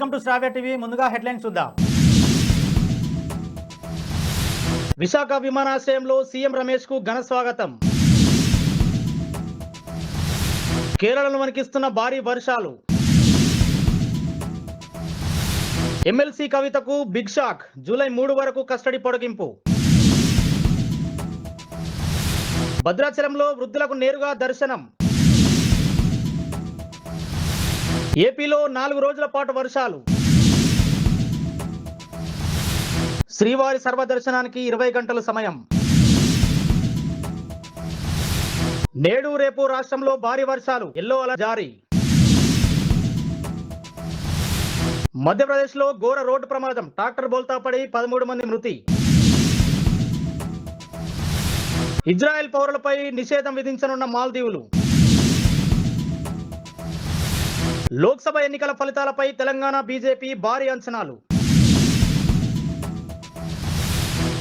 Welcome to Sravya TV ముందుగా headlines చూద్దాం. విశాఖ విమానాశ్రయంలో సీఎం రమేష్కు ఘన స్వాగతం. కేరళను వణికిస్తున్న భారీ వర్షాలు. ఎమ్మెల్సీ కవితకు బిగ్ షాక్. జూలై మూడు వరకు కస్టడీ పొడిగింపు. భద్రాచలంలో వృద్ధులకు నేరుగా దర్శనం. ఏపీలో నాలుగు రోజుల పాటు వర్షాలు. శ్రీవారి సర్వదర్శనానికి ఇరవై గంటల సమయం. నేడు రేపు రాష్ట్రంలో భారీ వర్షాలు ఎల్లో అలర్ట్ జారీ. మధ్యప్రదేశ్లో ఘోర రోడ్డు ప్రమాదం ట్రాక్టర్ బోల్తా పడి పదమూడు మంది మృతి. ఇజ్రాయెల్ పౌరులపై నిషేధం విధించనున్న మాల్దీవులు. లోక్సభ ఎన్నికల ఫలితాలపై తెలంగాణ బీజేపీ భారీ అంచనాలు.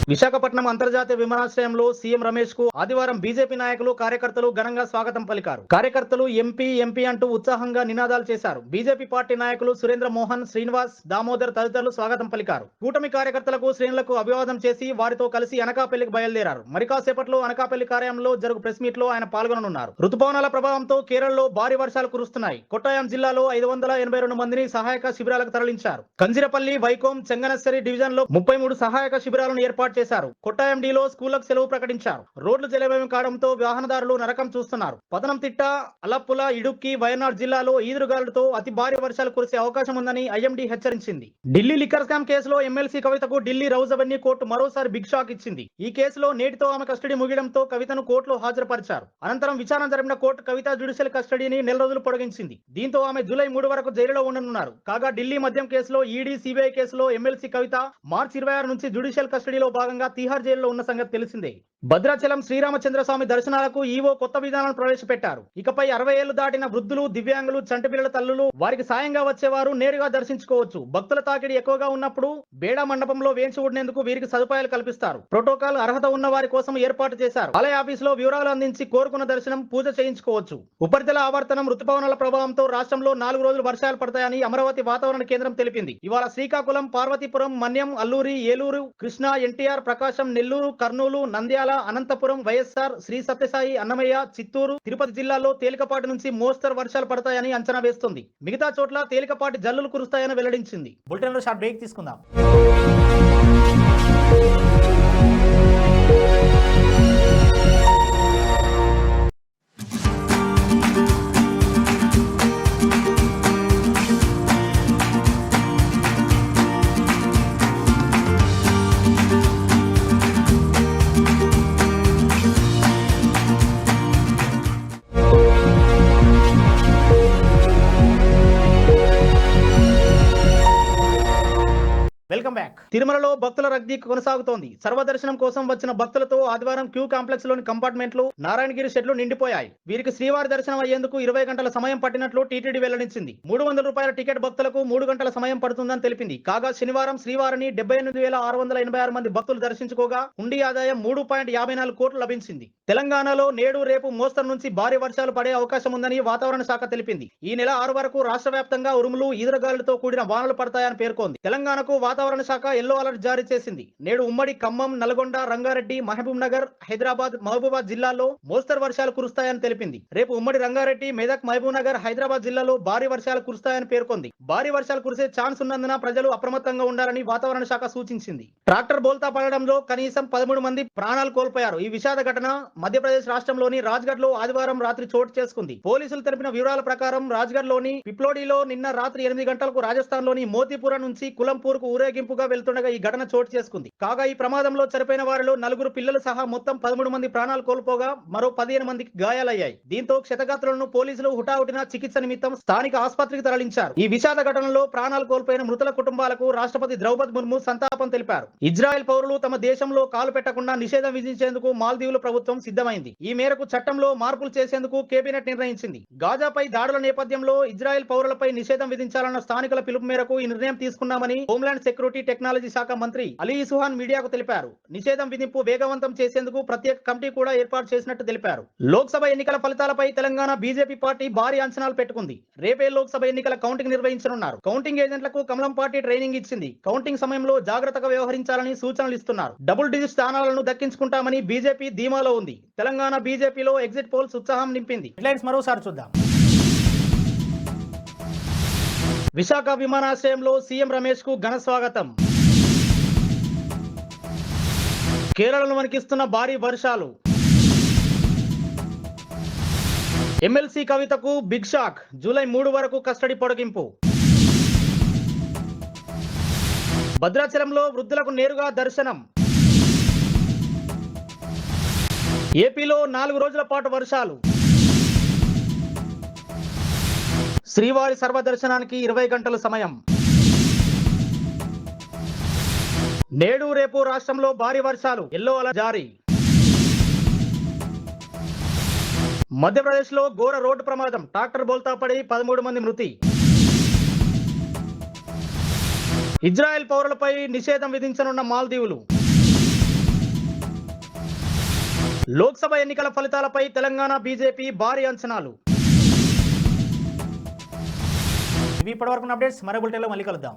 విశాఖపట్నం అంతర్జాతీయ విమానాశ్రయంలో సీఎం రమేష్కు ఆదివారం బీజేపీ నాయకులు కార్యకర్తలు ఘనంగా స్వాగతం పలికారు. కార్యకర్తలు ఎంపీ ఎంపీ అంటూ ఉత్సాహంగా నినాదాలు చేశారు. బీజేపీ పార్టీ నాయకులు సురేంద్ర మోహన్ శ్రీనివాస్ దామోదర్ తదితరులు స్వాగతం పలికారు. కూటమి కార్యకర్తలకు శ్రేణులకు అభివాదం చేసి వారితో కలిసి అనకాపల్లికి బయలుదేరారు. మరికాసేపట్లో అనకాపల్లి కార్యాలయంలో జరుగు ప్రెస్ మీట్లో ఆయన పాల్గొననున్నారు. రుతుపవనాల ప్రభావంతో కేరళలో భారీ వర్షాలు కురుస్తున్నాయి. కొట్టాయం జిల్లాలో ఐదు వందల ఎనభై రెండు మందిని సహాయక శిబిరాలకు తరలించారు. కంజిరపల్లి వైకోం చెంగనస్సరి డివిజన్లో ముప్పై మూడు సహాయక శిబిరాలను ఏర్పాటు చేశారు కొట్టాయండిలో స్కూళ్ళకు సెలవు ప్రకటించారు. రోడ్లు జలమయం కావడంతో వాహనదారులు నరకం చూస్తున్నారు. పతనంతిట్ట అలప్పుల ఇడుక్కి వయనాడ్ జిల్లాలో ఈదురుగాలులతో అతి భారీ వర్షాలు కురిసే అవకాశం ఉందని ఐఎండీ హెచ్చరించింది. ఢిల్లీ లిక్కర్ స్కామ్ కేసులో ఎమ్మెల్సీ కవితకు ఢిల్లీ రౌజ్ అవెన్యూ కోర్టు మరోసారి బిగ్ షాక్ ఇచ్చింది. ఈ కేసులో నేటితో ఆమె కస్టడీ ముగియడంతో కవితను కోర్టులో హాజరుపరిచారు. అనంతరం విచారణ జరిపిన కోర్టు కవిత జ్యుడిషియల్ కస్టడీని నెల రోజులు పొడిగించింది. దీంతో ఆమె జూలై మూడు వరకు జైలులో ఉండనున్నారు. కాగా ఢిల్లీ మద్యం కేసులో ఈడీ సిబిఐ కేసులో ఎమ్మెల్సీ కవిత మార్చి ఇరవై ఆరు నుంచి జ్యుడిషియల్ కస్టడీలో భాగంగా తీహార్ జైల్లో ఉన్న సంగతి తెలిసిందే. భద్రాచలం శ్రీరామచంద్ర స్వామి దర్శనాలకు ఈవో కొత్త విధానాలను ప్రవేశపెట్టారు. ఇకపై అరవై ఏళ్ళు దాటిన వృద్ధులు దివ్యాంగులు చంటిపిల్లల తల్లులు వారికి సాయంగా వచ్చేవారు నేరుగా దర్శించుకోవచ్చు. భక్తుల తాకిడి ఎక్కువగా ఉన్నప్పుడు బేడా మండపంలో వేంచి ఉండేందుకు వీరికి సదుపాయాలు కల్పిస్తారు. ప్రోటోకాల్ అర్హత ఉన్న వారి కోసం ఏర్పాటు చేశారు. ఆలయ ఆఫీసులో వివరాలు అందించి కోరుకున్న దర్శనం పూజ చేయించుకోవచ్చు. ఉపరితల ఆవర్తనం ఋతుపవనాల ప్రభావంతో రాష్ట్రంలో నాలుగు రోజులు వర్షాలు పడతాయని అమరావతి వాతావరణ కేంద్రం తెలిపింది. ఇవాళ శ్రీకాకుళం పార్వతీపురం మన్యం అల్లూరి ఏలూరు కృష్ణా ఎన్టీఆర్ ప్రకాశం నెల్లూరు కర్నూలు నంద్యాల అనంతపురం వైఎస్ఆర్ శ్రీ సత్యసాయి అన్నమయ్య చిత్తూరు తిరుపతి జిల్లాల్లో తేలికపాటి నుంచి మోస్తరు వర్షాలు పడతాయని అంచనా వేస్తుంది. మిగతా చోట్ల తేలికపాటి జల్లులు కురుస్తాయని వెల్లడించింది. బులెటిన్లో షార్ట్ బ్రేక్ తీసుకుందాం. తిరుమలలో భక్తుల రద్దీ కొనసాగుతోంది. సర్వదర్శనం కోసం వచ్చిన భక్తులతో ఆదివారం క్యూ కాంప్లెక్స్లోని కంపార్ట్మెంట్లు నారాయణగిరి షెడ్లు నిండిపోయాయి. వీరికి శ్రీవారి దర్శనం అయ్యేందుకు ఇరవై గంటల సమయం పట్టినట్లు టీటీడీ వెల్లడించింది. మూడు వందల రూపాయల టికెట్ భక్తులకు మూడు గంటల సమయం పడుతుందని తెలిపింది. కాగా శనివారం శ్రీవారిని డెబ్బై ఎనిమిది వేల ఆరు వందల ఎనభై ఆరు మంది భక్తులు దర్శించుకోగా ఉండి ఆదాయం మూడు పాయింట్ యాభై నాలుగు కోట్లు లభించింది. తెలంగాణలో నేడు రేపు మోస్తరు నుంచి భారీ వర్షాలు పడే అవకాశం ఉందని వాతావరణ శాఖ తెలిపింది. ఈ నెల ఆరు వరకు రాష్ట్ర వ్యాప్తంగా ఉరుములు ఈదురుగాలులతో కూడిన వానలు పడతాయని పేర్కొంది. తెలంగాణకు వాతావరణ శాఖ ఎల్లో అలర్ట్ జారీ చేసింది. నేడు ఉమ్మడి ఖమ్మం నల్గొండ రంగారెడ్డి మహబూబ్ నగర్ హైదరాబాద్ మహబూబాద్ జిల్లాల్లో మోస్తరు వర్షాలు కురుస్తాయని తెలిపింది. రేపు ఉమ్మడి రంగారెడ్డి మెదక్ మహబూబ్ నగర్ హైదరాబాద్ జిల్లాలో భారీ వర్షాలు కురుస్తాయని పేర్కొంది. భారీ వర్షాలు కురిసే ఛాన్స్ ఉన్నందున ప్రజలు అప్రమత్తంగా ఉండాలని వాతావరణ శాఖ సూచించింది. ట్రాక్టర్ బోల్తా పడడంలో కనీసం పదమూడు మంది ప్రాణాలు కోల్పోయారు. ఈ విషాద ఘటన మధ్యప్రదేశ్ రాష్ట్రంలోని రాజ్గఢ్లో ఆదివారం రాత్రి చోటు చేసుకుంది. పోలీసులు తెలిపిన వివరాల ప్రకారం రాజ్గఢ్లోని పిప్లోడిలో నిన్న రాత్రి ఎనిమిది గంటలకు రాజస్థాన్లోని మోతీపుర నుంచి కులంపూర్కు ఊరేగింపుగా జరుగుతుండగా ఈ ఘటన చోటు చేసుకుంది. కాగా ఈ ప్రమాదంలో చనిపోయిన వారిలో నలుగురు పిల్లలు సహా మొత్తం పదమూడు మంది ప్రాణాలు కోల్పోగా మరో పదిహేను మందికి గాయాలయ్యాయి. దీంతో క్షతగాత్రులను పోలీసులు హుటాహుటిన చికిత్స నిమిత్తం స్థానిక ఆసుపత్రికి తరలించారు. ఈ విషాద ఘటనలో ప్రాణాలు కోల్పోయిన మృతుల కుటుంబాలకు రాష్ట్రపతి ద్రౌపది ముర్ము సంతాపం తెలిపారు. ఇజ్రాయెల్ పౌరులు తమ దేశంలో కాలు పెట్టకుండా నిషేధం విధించేందుకు మాల్దీవుల ప్రభుత్వం సిద్ధమైంది. ఈ మేరకు చట్టంలో మార్పులు చేసేందుకు కేబినెట్ నిర్ణయించింది. గాజాపై దాడుల నేపథ్యంలో ఇజ్రాయెల్ పౌరులపై నిషేధం విధించాలన్న స్థానికుల పిలుపు మేరకు ఈ నిర్ణయం తీసుకున్నామని హోంలాండ్ సెక్యూరిటీ టెక్నాలజీ టెక్నాలజీ శాఖ మంత్రి అలీ సుహాన్ మీడియాకు తెలిపారు. నిషేధం విధింపు వేగవంతం చేసేందుకు ప్రత్యేక కమిటీ కూడా ఏర్పాటు చేసినట్టు తెలిపారు. లోక్సభ ఎన్నికల ఫలితాలపై తెలంగాణ బీజేపీ పార్టీ భారీ అంచనాలు పెట్టుకుంది. రేపే లోక్సభ ఎన్నికల కౌంటింగ్ నిర్వహించనున్నారు. కౌంటింగ్ ఏజెంట్లకు కమలం పార్టీ ట్రైనింగ్ ఇచ్చింది. కౌంటింగ్ సమయంలో జాగ్రత్తగా వ్యవహరించాలని సూచనలు ఇస్తున్నారు. డబుల్ డిజిట్ స్థానాలను దక్కించుకుంటామని బీజేపీ ధీమాలో ఉంది. తెలంగాణ బీజేపీలో ఎగ్జిట్ పోల్స్ ఉత్సాహం నింపింది. హెడ్లైన్స్ మరోసారి చూద్దాం. విశాఖ విమానాశ్రయంలో సీఎం రమేష్కు ఘన స్వాగతం. కేరళను వణికిస్తున్న భారీ వర్షాలు. ఎమ్మెల్సీ కవితకు బిగ్ షాక్ జూలై మూడు వరకు కస్టడీ పొడిగింపు. భద్రాచలంలో వృద్ధులకు నేరుగా దర్శనం. ఏపీలో నాలుగు రోజుల పాటు వర్షాలు. శ్రీవారి సర్వదర్శనానికి ఇరవై గంటల సమయం. నేడు రేపు రాష్ట్రంలో భారీ వర్షాలు ఎల్లో అలర్ట్ జారీ. మధ్యప్రదేశ్లో ఘోర రోడ్డు ప్రమాదం ట్రాక్టర్ బోల్తా పడి పదమూడు మంది మృతి. ఇజ్రాయెల్ పౌరులపై నిషేధం విధించనున్న మాల్దీవులు. లోక్సభ ఎన్నికల ఫలితాలపై తెలంగాణ బీజేపీ భారీ అంచనాలు. ఇవి ఇప్పటివరకు అప్డేట్స్ మరో బులెటిన్లో మళ్ళీ కలుద్దాం.